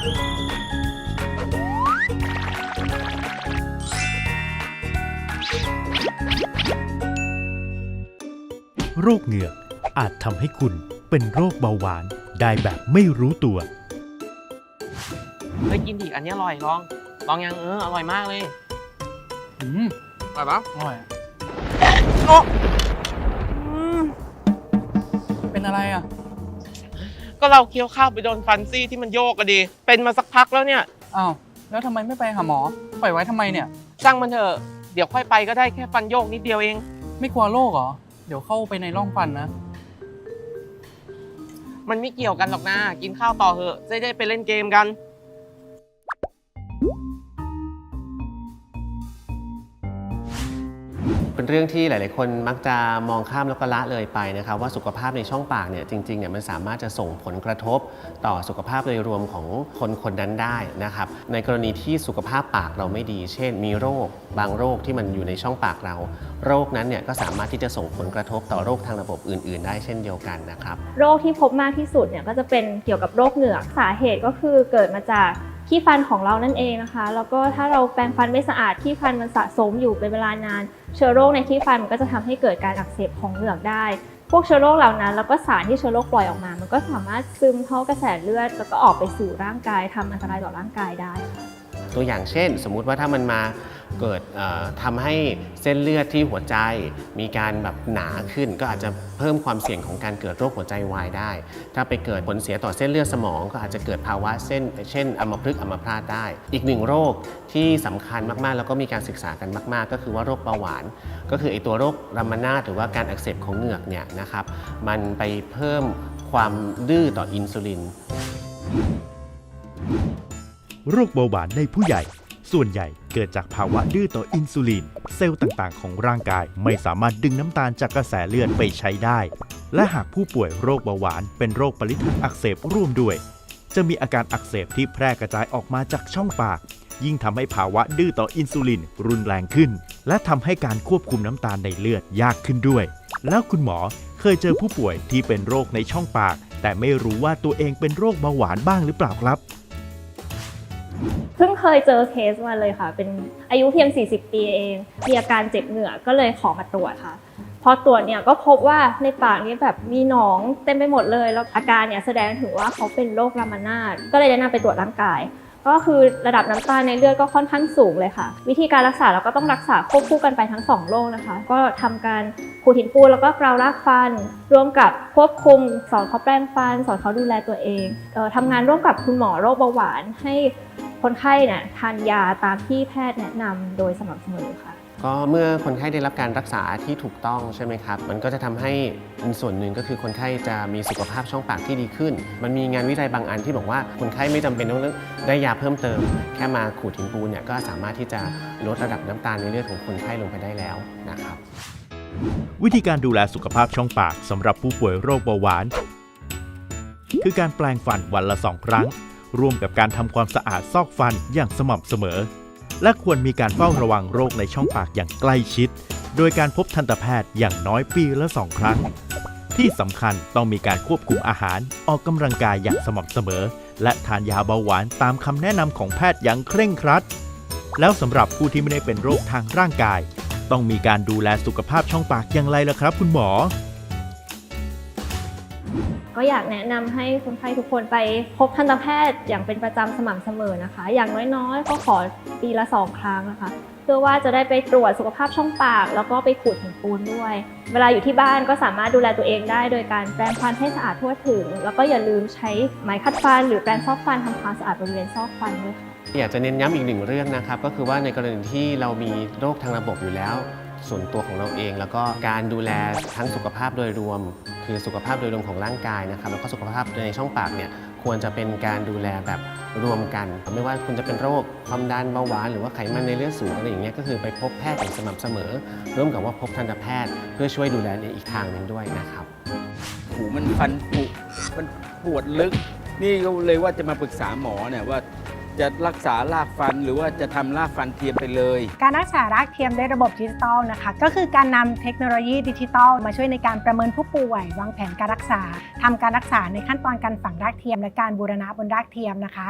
โรคเหงือกอาจทำให้คุณเป็นโรคเบาหวานได้แบบไม่รู้ตัว เฮ้ยกินดิอันนี้อร่อยลอง ลองยังเอออร่อยมากเลยอืมอร่อยปะอร่อยอะโอ้เป็นอะไรอะ ก็เราเคี้ยวข้าวไปโดนฟันซี่ที่มันโยกอะดี เป็นมาสักพักแล้วเนี่ยอ้าวแล้วทำไมไม่ไปหาหมอ ปล่อยไว้ทำไมเนี่ยจ้างมันเถอะเดี๋ยวค่อยไปก็ได้แค่ฟันโยกนิดเดียวเอง ไม่กลัวโรคเหรอ เดี๋ยวเข้าไปในร่องฟันนะ มันไม่เกี่ยวกันหรอกนะกินข้าวต่อเถอะจะได้ไปเล่นเกมกัน เรื่องที่หลาย ๆ คนมักจะมองข้ามแล้วก็ละเลยไปนะครับ ว่าสุขภาพในช่องปากเนี่ยจริง ๆ เนี่ยมันสามารถจะส่งผลกระทบต่อสุขภาพโดยรวมของคนคนนั้นได้นะครับ ในกรณีที่สุขภาพปากเราไม่ดี เช่น มีโรค บางโรคที่มันอยู่ในช่องปากเรา โรคนั้นเนี่ยก็สามารถที่จะส่งผลกระทบต่อโรคทางระบบอื่น ๆ ได้เช่นเดียวกันนะครับ โรคที่พบมากที่สุดเนี่ยก็จะเป็นเกี่ยวกับโรคเหงือกสาเหตุก็คือเกิดมาจาก ขี้ฟันของเรานั่นเองนะคะ แล้วก็ถ้าเราแปรงฟันไม่สะอาดขี้ฟันมันสะสมอยู่เป็นเวลานาน เชื้อโรคในขี้ฟันมันก็จะทำให้เกิดการอักเสบของเหงือกได้ พวกเชื้อโรคเหล่านั้น แล้วก็สารที่เชื้อโรคปล่อยออกมา มันก็สามารถซึมเข้ากระแสเลือด แล้วก็ออกไปสู่ร่างกายทำอันตรายต่อร่างกายได้ ตัวอย่างเช่น สมมุติว่าถ้ามันมา เกิดเอ่อทำให้เส้นเลือดที่หัวใจมีการแบบหนาขึ้น ก็อาจจะเพิ่มความเสี่ยงของการเกิดโรคหัวใจวายได้ ถ้าไปเกิดผลเสียต่อเส้นเลือดสมอง ก็อาจจะเกิดภาวะเส้นเช่นอัมพฤกษ์อัมพาตได้ อีกหนึ่งโรคที่สำคัญมากๆ แล้วก็มีการศึกษากันมาก ๆ ก็คือว่าโรคเบาหวาน ก็คือไอตัวโรครัมมานาหรือว่าการอักเสบของเหงือกเนี่ยนะครับมันไปเพิ่มความดื้อต่ออินซูลิน โรคเบาหวานในผู้ใหญ่ ส่วนใหญ่เกิดจากภาวะดื้อต่ออินซูลิน เซลล์ต่างๆ ของร่างกายไม่สามารถดึงน้ำตาลจากกระแสเลือดไปใช้ได้ และหากผู้ป่วยโรคเบาหวานเป็นโรคปริทันอักเสบร่วมด้วย จะมีอาการอักเสบที่แพร่กระจายออกมาจากช่องปาก ยิ่งทำให้ภาวะดื้อต่ออินซูลินรุนแรงขึ้น และทำให้การควบคุมน้ำตาลในเลือดยากขึ้นด้วย แล้วคุณหมอเคยเจอผู้ป่วยที่เป็นโรคในช่องปาก แต่ไม่รู้ว่าตัวเองเป็นโรคเบาหวานบ้างหรือเปล่าครับ พิ่งเคยเจอเคสมาเลยค่ะ เป็นอายุเพียง 40 ปีเอง มีอาการเจ็บเหงือกก็เลยขอมาตรวจค่ะ พอตรวจเนี่ยก็พบว่าในปากนี้แบบมีหนองเต็มไปหมดเลย แล้วอาการเนี่ยแสดงถึงว่าเขาเป็นโรครามานาดก็เลยแนะนำไปตรวจร่างกาย ก็คือระดับน้ำตาลในเลือดก็ค่อนข้างสูงเลยค่ะ วิธีการรักษาเราก็ต้องรักษาควบคู่กันไปทั้งสองโรคนะคะ ก็ทำการขูดหินปูนแล้วก็กราวรากฟัน ร่วมกับควบคุมสอนเขาแปรงฟัน สอนเขาดูแลตัวเองเออทำงานร่วมกับคุณหมอโรคเบาหวานให้ คนไข้เนี่ยทานยาตามที่แพทย์แนะนำโดยสม่ำเสมอค่ะ ก็เมื่อคนไข้ได้รับการรักษาที่ถูกต้องใช่ไหมครับ มันก็จะทำให้เป็นส่วนหนึ่งก็คือคนไข้จะมีสุขภาพช่องปากที่ดีขึ้น มันมีงานวิจัยบางอันที่บอกว่าคนไข้ไม่จำเป็นต้องได้ยาเพิ่มเติม แค่มาขูดหินปูนเนี่ยก็สามารถที่จะลดระดับน้ำตาลในเลือดของคนไข้ลงไปได้แล้วนะครับ วิธีการดูแลสุขภาพช่องปากสำหรับผู้ป่วยโรคเบาหวาน คือการแปลงฟันวันละสองครั้ง ร่วมกับการทำความสะอาดซอกฟันอย่างสม่ำเสมอ และควรมีการเฝ้าระวังโรคในช่องปากอย่างใกล้ชิด โดยการพบทันตแพทย์อย่างน้อยปีละสองครั้ง ที่สำคัญต้องมีการควบคุมอาหาร ออกกำลังกายอย่างสม่ำเสมอ และทานยาเบาหวานตามคำแนะนำของแพทย์อย่างเคร่งครัด แล้วสำหรับผู้ที่ไม่ได้เป็นโรคทางร่างกาย ต้องมีการดูแลสุขภาพช่องปากอย่างไรล่ะครับ คุณหมอ ก็อยากแนะนำให้คนไข้ทุกคนไปพบทันตแพทย์อย่างเป็นประจำสม่ำเสมอนะคะ อย่างน้อยๆ ก็ขอปีละสองครั้งนะคะ เพื่อว่าจะได้ไปตรวจสุขภาพช่องปาก แล้วก็ไปขูดหินปูนด้วย เวลาอยู่ที่บ้านก็สามารถดูแลตัวเองได้ โดยการแปรงฟันให้สะอาดทั่วถึง แล้วก็อย่าลืมใช้ไม้ขัดฟัน หรือแปรงซอกฟันทำความสะอาดบริเวณซอกฟันด้วยค่ะอยากจะเน้นย้ำอีกหนึ่งเรื่องนะครับ ก็คือว่าในกรณีที่เรามีโรคทางระบบอยู่แล้ว ส่วนตัวของเราเอง แล้วก็การดูแลทั้งสุขภาพโดยรวม คือสุขภาพโดยรวมของร่างกายนะครับแล้วก็สุขภาพในช่องปากเนี่ยควรจะเป็นการดูแลแบบรวมกัน ไม่ว่าคุณจะเป็นโรคความดันเบาหวานหรือว่าไขมันในเลือดสูงอะไรอย่างเงี้ยก็คือไปพบแพทย์อย่างสม่ำเสมอ ร่วมกับว่าพบทันตแพทย์ เพื่อช่วยดูแลในอีกทางหนึ่งด้วยนะครับหูมันฟันผุมันปวดลึก นี่ก็เลยว่าจะมาปรึกษาหมอเนี่ยว่า จะรักษารากฟันหรือว่าจะทำรากฟันเทียมไปเลย การรักษารากเทียมด้วยระบบดิจิตอลนะคะ ก็คือการนำเทคโนโลยีดิจิตอลมาช่วยในการประเมินผู้ป่วย วางแผนการรักษาทำการรักษาในขั้นตอนการฝังรากเทียม และการบูรณะบนรากเทียมนะคะ